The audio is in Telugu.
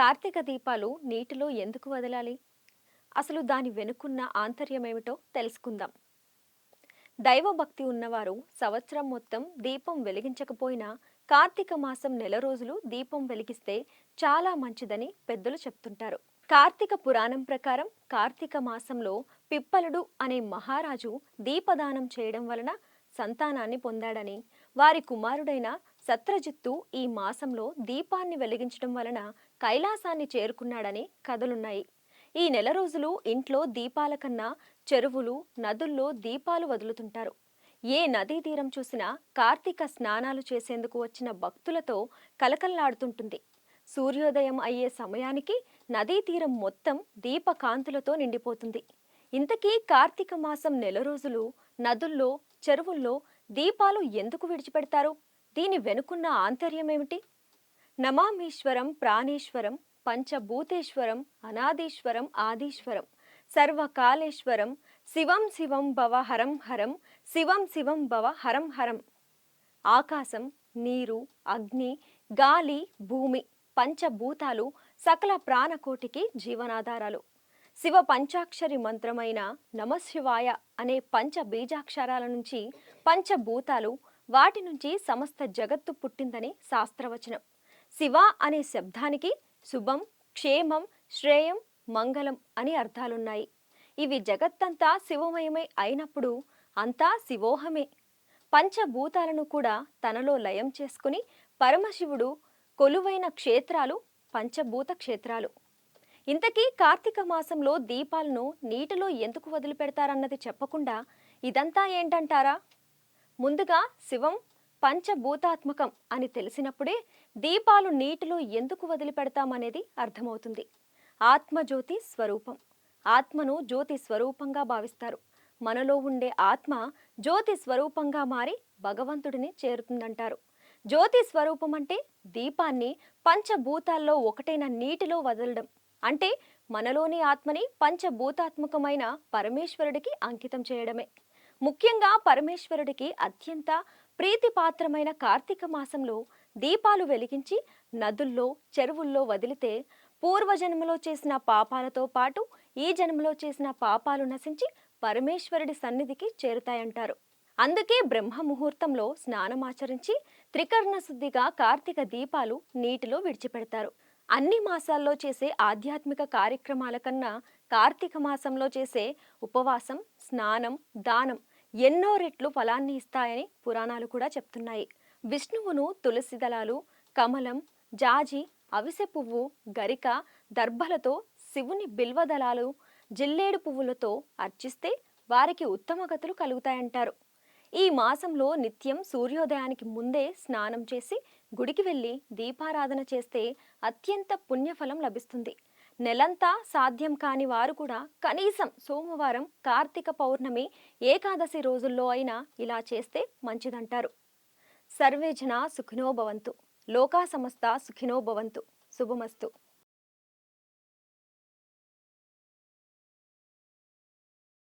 కార్తీక దీపాలు నీటిలో ఎందుకు వదలాలి? అసలు దాని వెనుకున్న ఆంతర్యమేమిటో తెలుసుకుందాం. దైవభక్తి ఉన్నవారు సంవత్సరం మొత్తం దీపం వెలిగించకపోయినా కార్తీక మాసం నెల రోజులు దీపం వెలిగిస్తే చాలా మంచిదని పెద్దలు చెప్తుంటారు. కార్తీక పురాణం ప్రకారం కార్తీక మాసంలో పిప్పలుడు అనే మహారాజు దీపదానం చేయడం వలన సంతానాన్ని పొందాడని వారి కుమారుడైన సత్రజిత్తు ఈ మాసంలో దీపాన్ని వెలిగించడం వలన కైలాసాన్ని చేరుకున్నాడని కథలున్నాయి. ఈ నెల రోజులు ఇంట్లో దీపాల కన్నా చెరువులు నదుల్లో దీపాలు వదులుతుంటారు. ఏ నదీ తీరం చూసినా కార్తీక స్నానాలు చేసేందుకు వచ్చిన భక్తులతో కలకల్లాడుతుంటుంది. సూర్యోదయం అయ్యే సమయానికి నదీ తీరం మొత్తం దీపకాంతులతో నిండిపోతుంది. ఇంతకీ కార్తీక మాసం నెల రోజులు నదుల్లో చెరువుల్లో దీపాలు ఎందుకు విడిచిపెడతారు? దీని వెనుకున్న ఆంతర్యమేమిటి? నమామీశ్వరం ప్రాణేశ్వరం పంచభూతేశ్వరం అనాదీశ్వరం ఆదీశ్వరం సర్వకాళేశ్వరం శివం శివం భవ హరం హరం శివం శివం భవ హరం హరం. ఆకాశం నీరు అగ్ని గాలి భూమి పంచభూతాలు సకల ప్రాణకోటికి జీవనాధారాలు. శివ పంచాక్షరి మంత్రమైన నమశివాయ అనే పంచ బీజాక్షరాల నుంచి పంచభూతాలు వాటి నుంచి సమస్త జగత్తు పుట్టిందని శాస్త్రవచనం. శివ అనే శబ్దానికి శుభం క్షేమం శ్రేయం మంగళం అని అర్థాలున్నాయి. ఇవి జగత్తంతా శివమయమై అయినప్పుడు అంతా శివోహమే. పంచభూతాలను కూడా తనలో లయం చేసుకుని పరమశివుడు కొలువైన క్షేత్రాలు పంచభూత క్షేత్రాలు. ఇంతకీ కార్తీక మాసంలో దీపాలను నీటిలో ఎందుకు వదిలిపెడతారన్నది చెప్పకుండా ఇదంతా ఏంటంటారా? ముందుగా శివం పంచభూతాత్మకం అని తెలిసినప్పుడే దీపాలు నీటిలో ఎందుకు వదిలిపెడతామనేది అర్థమవుతుంది. ఆత్మజ్యోతి స్వరూపం. ఆత్మను జ్యోతి స్వరూపంగా భావిస్తారు. మనలో ఉండే ఆత్మ జ్యోతి స్వరూపంగా మారి భగవంతుడిని చేరుతుందంటారు. జ్యోతి స్వరూపం అంటే దీపాన్ని పంచభూతాల్లో ఒకటైన నీటిలో వదలడం. అంటే మనలోని ఆత్మని పంచభూతాత్మకమైన పరమేశ్వరుడికి అంకితం చేయడమే. ముఖ్యంగా పరమేశ్వరుడికి అత్యంత ప్రీతిపాత్రమైన కార్తీక మాసంలో దీపాలు వెలిగించి నదుల్లో చెరువుల్లో వదిలితే పూర్వజన్మలో చేసిన పాపాలతో పాటు ఈ జన్మలో చేసిన పాపాలు నశించి పరమేశ్వరుడి సన్నిధికి చేరుతాయంటారు. అందుకే బ్రహ్మ ముహూర్తంలో స్నానమాచరించి త్రికర్ణ శుద్ధిగా కార్తీక దీపాలు నీటిలో విడిచిపెడతారు. అన్ని మాసాల్లో చేసే ఆధ్యాత్మిక కార్యక్రమాల కన్నా కార్తీక మాసంలో చేసే ఉపవాసం స్నానం దానం ఎన్నో రెట్లు ఫలాన్ని ఇస్తాయని పురాణాలు కూడా చెప్తున్నాయి. విష్ణువును తులసి దళాలు కమలం జాజి అవిసె పువ్వు గరిక దర్భలతో శివుని బిల్వదళాలు జిల్లేడు పువ్వులతో అర్చిస్తే వారికి ఉత్తమ గతులు కలుగుతాయంటారు. ఈ మాసంలో నిత్యం సూర్యోదయానికి ముందే స్నానం చేసి గుడికి వెళ్ళి దీపారాధన చేస్తే అత్యంత పుణ్యఫలం లభిస్తుంది. నెలంతా సాధ్యం కాని వారు కూడా కనీసం సోమవారం కార్తీక పౌర్ణమి ఏకాదశి రోజుల్లో అయినా ఇలా చేస్తే మంచిదంటారు. సర్వే జనా సుఖినో భవంతు. లోకా సమస్త సుఖినో భవంతు. శుభమస్తు.